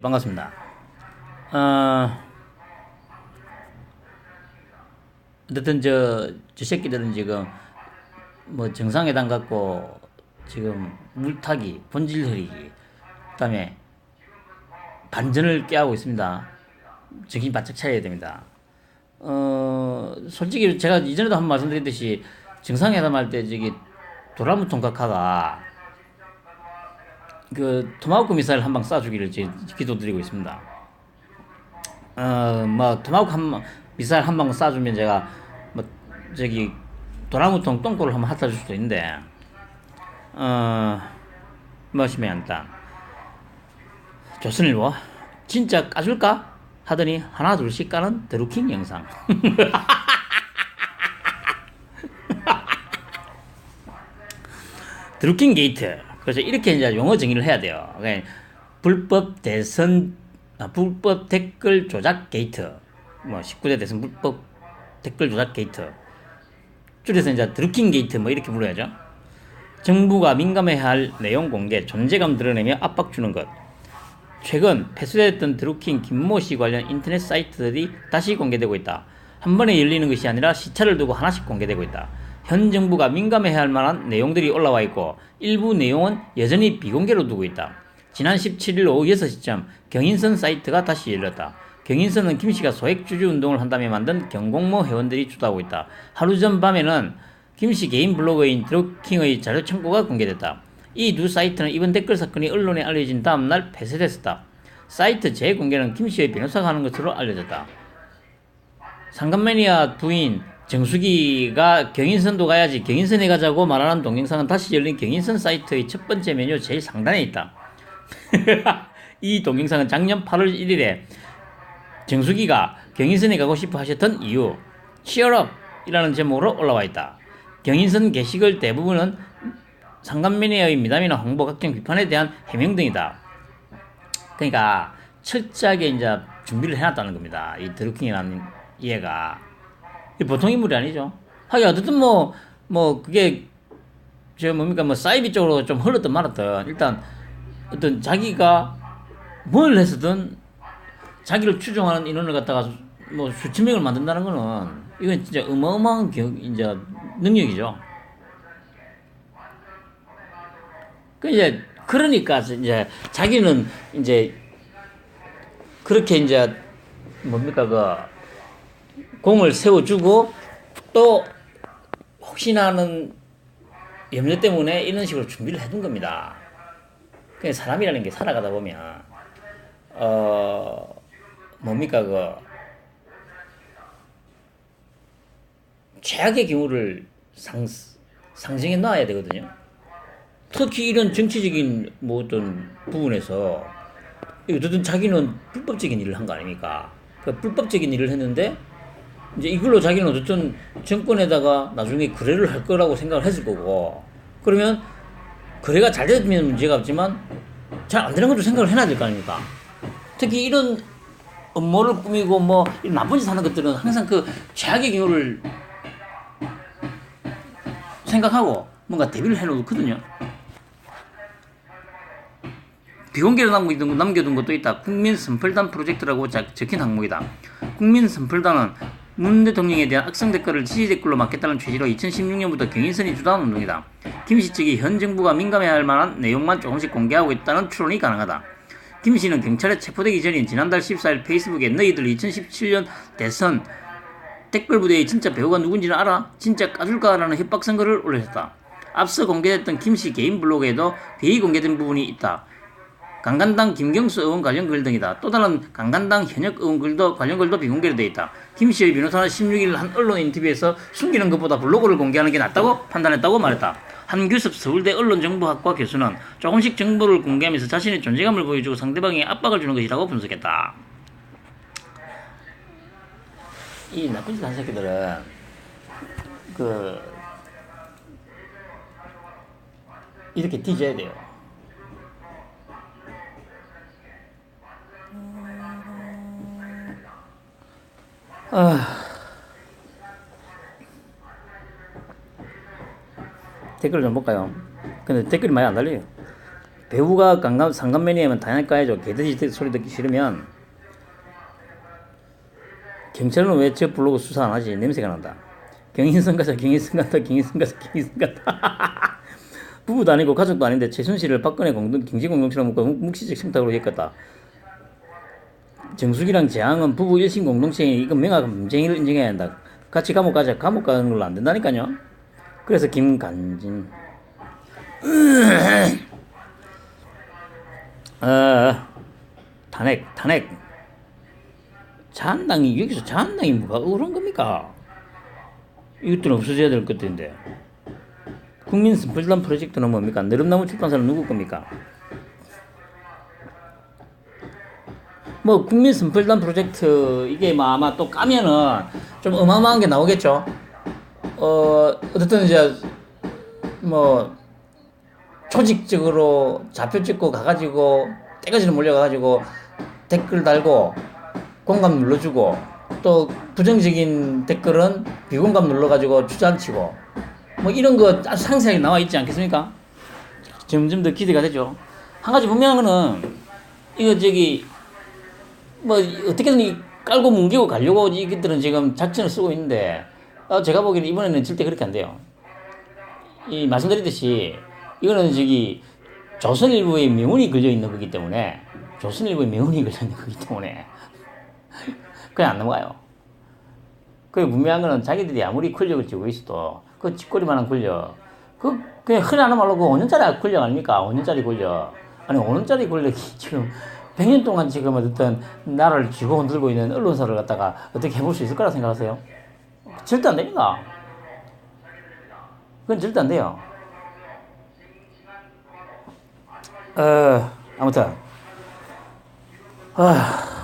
반갑습니다. 어, 어쨌든 저, 저 새끼들은 지금 뭐 정상회담 갖고 지금 물타기, 본질 흐리기, 그 다음에 반전을 깨하고 있습니다. 정신 바짝 차려야 됩니다. 어, 솔직히 제가 이전에도 한 번 말씀드렸듯이 정상회담 할 때 저기 도라무 통 각하가 그 토마호크 미사일 한 방 쏴주기를 제 기도드리고 있습니다. 어, 뭐 토마호크 한 미사일 한 방 쏴주면 제가 뭐 저기 도나무통 똥꼬를 한번 핥아줄 수도 있는데 어 뭐시면 안다. 조선일보 진짜 까줄까 하더니 하나 둘씩 까는 드루킹 영상. 드루킹 게이트. 그래서 이렇게 이제 용어 정의를 해야 돼요. 그러니까 불법 대선, 아, 불법 댓글 조작 게이트. 뭐 19대 대선 불법 댓글 조작 게이트. 줄여서 이제 드루킹 게이트 뭐 이렇게 불러야죠. 정부가 민감해야 할 내용 공개, 존재감 드러내며 압박 주는 것. 최근 폐쇄됐던 드루킹 김모 씨 관련 인터넷 사이트들이 다시 공개되고 있다. 한 번에 열리는 것이 아니라 시차를 두고 하나씩 공개되고 있다. 현 정부가 민감해야 할 만한 내용들이 올라와 있고 일부 내용은 여전히 비공개로 두고 있다. 지난 17일 오후 6시쯤 경인선 사이트가 다시 열렸다. 경인선은 김 씨가 소액주주 운동을 한다며 만든 경공모 회원들이 주도하고 있다. 하루 전 밤에는 김씨 개인 블로그인 드루킹의 자료 창고가 공개됐다. 이 두 사이트는 이번 댓글 사건이 언론에 알려진 다음 날 폐쇄됐었다. 사이트 재공개는 김 씨의 변호사가 하는 것으로 알려졌다. 상간매니아 부인 정수기가 경인선도 가야지 경인선에 가자고 말하는 동영상은 다시 열린 경인선 사이트의 첫 번째 메뉴 제일 상단에 있다. 이 동영상은 작년 8월 1일에 정수기가 경인선에 가고 싶어 하셨던 이유 치얼업 이라는 제목으로 올라와 있다. 경인선 게시글 대부분은 상간매니아의 미담이나 홍보 각종 비판에 대한 해명 등이다. 그러니까 철저하게 이제 준비를 해놨다는 겁니다. 이 드루킹이라는 얘가 보통 인물이 아니죠. 하긴 어쨌든 뭐, 뭐, 그게, 저 뭡니까, 뭐, 사이비 쪽으로 좀 흘렀든 말았든, 일단, 어떤 자기가 뭘 했었든, 자기를 추종하는 인원을 갖다가 뭐 수천 명을 만든다는 거는, 이건 진짜 어마어마한 경, 이제, 능력이죠. 그 이제, 그러니까 이제, 자기는 이제, 그렇게 이제, 뭡니까, 그, 공을 세워주고 또 혹시나 하는 염려 때문에 이런 식으로 준비를 해둔 겁니다. 그 사람이라는 게 살아가다 보면 어 뭡니까 그 최악의 경우를 상 상정해 놔야 되거든요. 특히 이런 정치적인 뭐 어떤 부분에서 어쨌든 자기는 불법적인 일을 한 거 아닙니까? 그 불법적인 일을 했는데 이제 이걸로 자기는 어쨌든 정권에다가 나중에 거래를 할 거라고 생각을 했을 거고 그러면 거래가 잘 되면 문제가 없지만 잘 안 되는 것도 생각을 해놔야 될 거 아닙니까? 특히 이런 업무를 꾸미고 뭐 나쁜 짓 하는 것들은 항상 그 최악의 경우를 생각하고 뭔가 대비를 해놓거든요. 비공개로 남겨둔, 남겨둔 것도 있다. 국민 선풀단 프로젝트라고 적힌 항목이다. 국민 선풀단은 문 대통령에 대한 악성 댓글을 지지 댓글로 막겠다는 취지로 2016년부터 경인선이 주도한 운동이다. 김씨 측이 현 정부가 민감해야 할 만한 내용만 조금씩 공개하고 있다는 추론이 가능하다. 김 씨는 경찰에 체포되기 전인 지난달 14일 페이스북에 너희들 2017년 대선 댓글 부대의 진짜 배우가 누군지는 알아? 진짜 까줄까라는 협박 선거를 올렸다. 앞서 공개됐던 김 씨 개인 블로그에도 비공개된 부분이 있다. 강간당 김경수 의원 관련 글 등이다. 또 다른 강간당 현역 의원 글도 관련 글도 비공개로 되어 있다. 김 씨의 변호사는 16일 한 언론 인터뷰에서 숨기는 것보다 블로그를 공개하는 게 낫다고 판단했다고 말했다. 한규섭 서울대 언론정보학과 교수는 조금씩 정보를 공개하면서 자신의 존재감을 보여주고 상대방에 압박을 주는 것이라고 분석했다. 이 나쁜 짓 한 새끼들은 그 이렇게 뒤져야 돼요. 아... 댓글 좀 볼까요? 근데 댓글이 많이 안 달려요. 배우가 상간매니아면 당연히 까야죠. 개돼지 소리 듣기 싫으면 경찰은 왜저 부르고 수사 안 하지? 냄새가 난다. 경인선 가자, 경인선 간다, 경인선 가자, 경인선 간다. 부부도 아니고 가족도 아닌데 최순실을 박근혜 공동, 경제공동체로 묶어 묵- 묵시적 청탁으로 했겠다. 정숙이랑 재앙은 부부 일심 공동체에 이건 명확한 문쟁이를 인정해야 한다. 같이 감옥 가자. 감옥 가는 걸로 안 된다니까요. 그래서 김간진 어, 탄핵, 탄핵. 자한당이, 여기서 자한당이 뭐가 억울한 겁니까? 이것들은 없어져야 될 것들인데. 국민 선풀단 프로젝트는 뭡니까? 느릅나무 출판사는 누구 겁니까? 뭐, 국민 선풀단 프로젝트, 이게 뭐 아마 또 까면은 좀 어마어마한 게 나오겠죠? 어, 어쨌든 이제, 뭐, 조직적으로 좌표 찍고 가가지고 떼거지로 몰려가가지고 댓글 달고 공감 눌러주고 또 부정적인 댓글은 비공감 눌러가지고 주저앉히고 뭐 이런 거 아주 상세하게 나와 있지 않겠습니까? 점점 더 기대가 되죠. 한 가지 분명한 거는 이거 저기 뭐 어떻게든 이 깔고 뭉개고 가려고 이들은 지금 작전을 쓰고 있는데 어, 제가 보기에는 이번에는 절대 그렇게 안 돼요. 이 말씀드렸듯이 이거는 저기 조선일보의 명운이 걸려 있는 거기 때문에 조선일보의 명운이 걸려 있는 거기 때문에 그냥 안 넘어가요. 그 분명한 거는 자기들이 아무리 권력을 쥐고 있어도 그 쥐꼬리만한 권력 그 그냥 흔한 말로 그 5년짜리 권력 아닙니까? 5년짜리 권력 아니 5년짜리 권력이 지금 100년 동안 지금 어떤 나라를 쥐고 흔들고 있는 언론사를 갖다가 어떻게 해볼 수 있을 거라 생각하세요? 절대 안 됩니다. 그건 절대 안 돼요. 어, 아무튼, 아,